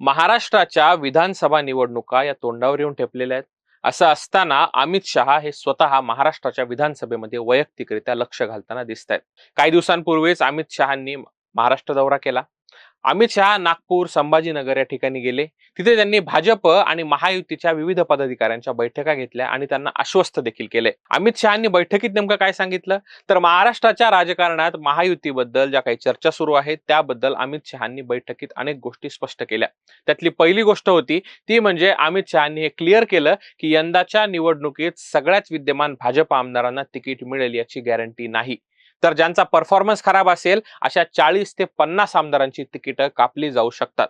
महाराष्ट्राच्या विधानसभा निवडणुका या तोंडावर येऊन ठेपलेल्या आहेत. असं असताना अमित शहा हे स्वतः महाराष्ट्राच्या विधानसभेमध्ये वैयक्तिकरित्या लक्ष घालताना दिसत आहेत काही दिवसांपूर्वीच अमित शहांनी महाराष्ट्र दौरा केला. अमित शहा नागपूर संभाजीनगर या ठिकाणी गेले. तिथे त्यांनी भाजप आणि महायुतीच्या विविध पदाधिकाऱ्यांच्या बैठका घेतल्या आणि त्यांना आश्वस्त देखील केले. अमित शहानी बैठकीत नेमकं काय सांगितलं? तर महाराष्ट्राच्या राजकारणात महायुतीबद्दल ज्या काही चर्चा सुरू आहेत त्याबद्दल अमित शहांनी बैठकीत अनेक गोष्टी स्पष्ट केल्या. त्यातली पहिली गोष्ट होती ती म्हणजे अमित शहांनी हे क्लिअर केलं की यंदाच्या निवडणुकीत सगळ्याच विद्यमान भाजप आमदारांना तिकीट मिळेल याची गॅरंटी नाही. तर ज्यांचा परफॉर्मन्स खराब असेल अशा चाळीस ते पन्नास आमदारांची तिकीटं कापली जाऊ शकतात.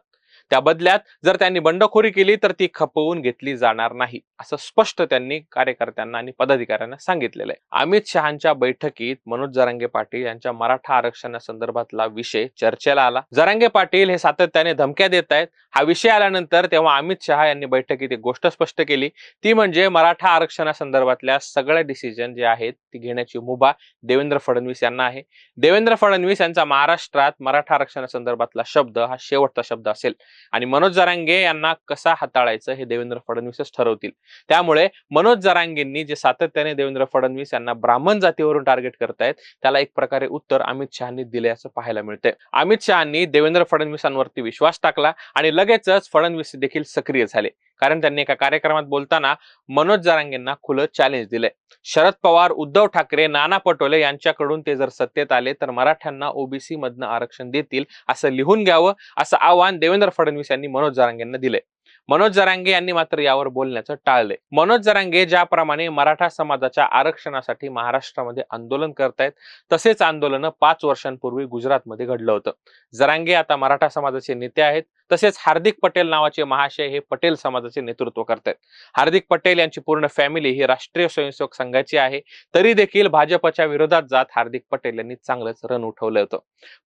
त्या बदल्यात जर त्यांनी बंडखोरी केली तर ती खपवून घेतली जाणार नाही असं स्पष्ट त्यांनी कार्यकर्त्यांना आणि पदाधिकाऱ्यांना सांगितलेलं आहे. अमित शहांच्या बैठकीत मनोज जरांगे पाटील यांच्या मराठा आरक्षणासंदर्भातला विषय चर्चेला आला. जरांगे पाटील हे सातत्याने धमक्या देत आहेत. हा विषय आल्यानंतर तेव्हा अमित शहा यांनी बैठकीत एक गोष्ट स्पष्ट केली. ती म्हणजे मराठा आरक्षणासंदर्भातल्या सगळ्या डिसिजन जे आहेत ती घेण्याची मुभा देवेंद्र फडणवीस यांना आहे. देवेंद्र फडणवीस यांचा महाराष्ट्रात मराठा आरक्षणासंदर्भातला शब्द हा शेवटचा शब्द असेल. आणि मनोज जरांगे यांना कसा हाताळायचं हे देवेंद्र फडणवीसच ठरवतील. त्यामुळे मनोज जरांगेंनी जे सातत्याने देवेंद्र फडणवीस यांना ब्राह्मण जातीवरून टार्गेट करतायत त्याला एक प्रकारे उत्तर अमित शहानी दिले असं पाहायला मिळतंय. अमित शहानी देवेंद्र फडणवीसांवरती विश्वास टाकला आणि लगेचच फडणवीस देखील सक्रिय झाले. कारण त्यांनी एका कार्यक्रमात बोलताना मनोज जरांगेंना खुलं चॅलेंज दिलंय. शरद पवार उद्धव ठाकरे नाना पटोले यांच्याकडून ते जर सत्तेत आले तर मराठ्यांना ओबीसी मधनं आरक्षण देतील असं लिहून घ्यावं असं आवाहन देवेंद्र फडणवीस यांनी मनोज जरांगेंना दिले मनोज जरांगे यांनी मात्र यावर बोलण्याचं टाळले मनोज जरांगे ज्याप्रमाणे मराठा समाजाच्या आरक्षणासाठी महाराष्ट्रामध्ये आंदोलन करतायत तसेच आंदोलन पाच वर्षांपूर्वी गुजरातमध्ये घडलं होतं. जरांगे आता मराठा समाजाचे नेते आहेत तसेच हार्दिक पटेल नावाचे महाशय हे पटेल समाजाचे नेतृत्व करतात हार्दिक पटेल यांची पूर्ण फॅमिली ही राष्ट्रीय स्वयंसेवक संघाची आहे. तरी देखील भाजपच्या विरोधात जात हार्दिक पटेल यांनी चांगलंच रण उठवलं होतं.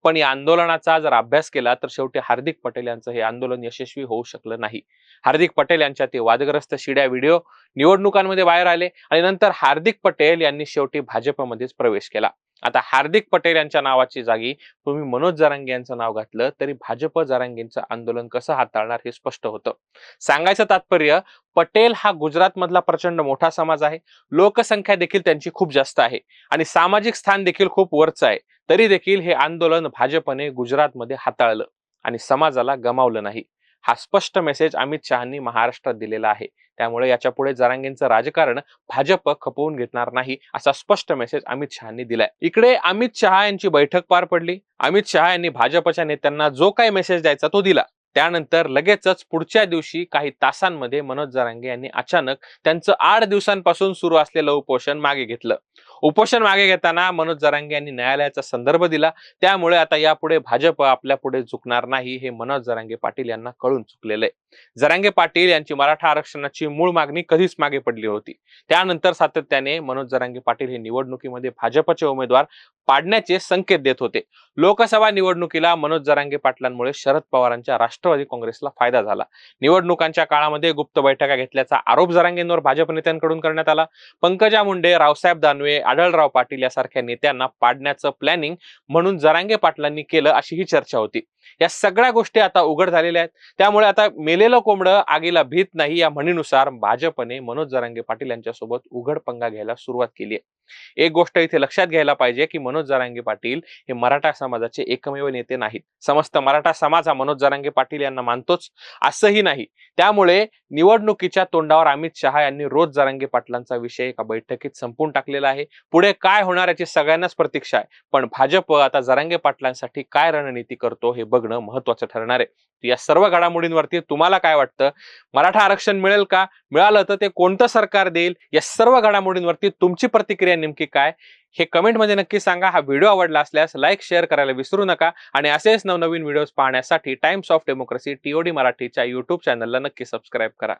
पण या आंदोलनाचा जर अभ्यास केला तर शेवटी हार्दिक पटेल यांचं हे आंदोलन यशस्वी होऊ शकलं नाही. हार्दिक पटेल यांच्या ते वादग्रस्त शिड्या व्हिडिओ निवडणुकांमध्ये बाहेर आले आणि नंतर हार्दिक पटेल यांनी शेवटी भाजपमध्येच प्रवेश केला. आता हार्दिक पटेल यांच्या नावाची जागी तुम्ही मनोज जरांगे यांचं नाव घातलं तरी भाजप जरांगेंचं आंदोलन कसं हाताळणार हे स्पष्ट होतं. सांगायचं तात्पर्य पटेल हा गुजरात मधला प्रचंड मोठा समाज आहे. लोकसंख्या देखील त्यांची खूप जास्त आहे. आणि सामाजिक स्थान देखील खूप वरचं आहे. तरी देखील हे आंदोलन भाजपने गुजरातमध्ये हाताळलं. आणि समाजाला गमावलं नाही. हा स्पष्ट मेसेज अमित शहानी महाराष्ट्रात दिलेला आहे. त्यामुळे याच्यापुढे जरांगेंचं राजकारण भाजप खपवून घेणार नाही असा स्पष्ट मेसेज अमित शहानी दिलाय. इकडे अमित शहा यांची बैठक पार पडली. अमित शहा यांनी भाजपच्या नेत्यांना जो काही मेसेज द्यायचा तो दिला. त्यानंतर लगेचच पुढच्या दिवशी काही तासांमध्ये मनोज जरांगे यांनी अचानक त्यांचं आठ दिवसांपासून सुरू असलेलं उपोषण मागे घेतलं. उपोषण मागे घेताना मनोज जरांगे यांनी न्यायालयाचा संदर्भ दिला. त्यामुळे आता यापुढे भाजप आपल्या पुढे झुकणार नाही हे मनोज जरांगे पाटील यांना कळून चुकलेलं आहे. जरांगे पाटील यांची मराठा आरक्षणाची मूळ मागणी कधीच मागे पडली होती. त्यानंतर सातत्याने मनोज जरांगे पाटील हे निवडणुकीमध्ये भाजपचे उमेदवार पाडण्याचे संकेत देत होते. लोकसभा निवडणुकीला मनोज जरांगे पाटलांमुळे शरद पवारांच्या राष्ट्रवादी काँग्रेसला फायदा झाला. निवडणुकांच्या काळामध्ये गुप्त बैठका घेतल्याचा आरोप जरांगेंवर भाजप नेत्यांकडून करण्यात आला. पंकजा मुंडे रावसाहेब दानवे आढळराव पाटील यासारख्या नेत्यांना पाडण्याचं प्लॅनिंग म्हणून जरांगे पाटलांनी केलं अशी ही चर्चा होती. या सगळ्या गोष्टी आता उघड झालेल्या आहेत. त्यामुळे आता मेलेलं कोंबडं आगीला भीत नाही या म्हणीनुसार भाजपने मनोज जरांगे पाटील यांच्यासोबत उघड पंगा घ्यायला सुरुवात केली आहे. एक गोष्ट इथे लक्षात घ्यायला पाहिजे की मनोज जरांगे पाटील हे मराठा समाजाचे एकमेव नेते नाहीत. समस्त मराठा समाज हा मनोज जरांगे पाटील यांना मानतोच असंही नाही. त्यामुळे निवडणुकीच्या तोंडावर अमित शहा यांनी रोज जरांगे पाटलांचा विषय एका बैठकीत संपून टाकलेला आहे. पुढे काय होणार याची सगळ्यांनाच प्रतीक्षा आहे. पण भाजप आता जरांगे पाटलांसाठी काय रणनीती करतो हे बघणं महत्वाचं ठरणार आहे. या सर्व घडामोडींवरती तुम्हाला काय वाटतं? मराठा आरक्षण मिळेल का? मिळालं तर ते कोणतं सरकार देईल? या सर्व घडामोडींवरती तुमची प्रतिक्रिया नेमकी काय हे कमेंटमध्ये नक्की सांगा. हा व्हिडिओ आवडला असल्यास लाईक शेअर करायला विसरू नका. आणि असेच नवनवीन व्हिडिओज पाहण्यासाठी टाइम्स ऑफ डेमोक्रेसी टीओडी मराठीच्या युट्यूब चॅनलला नक्की सबस्क्राईब करा.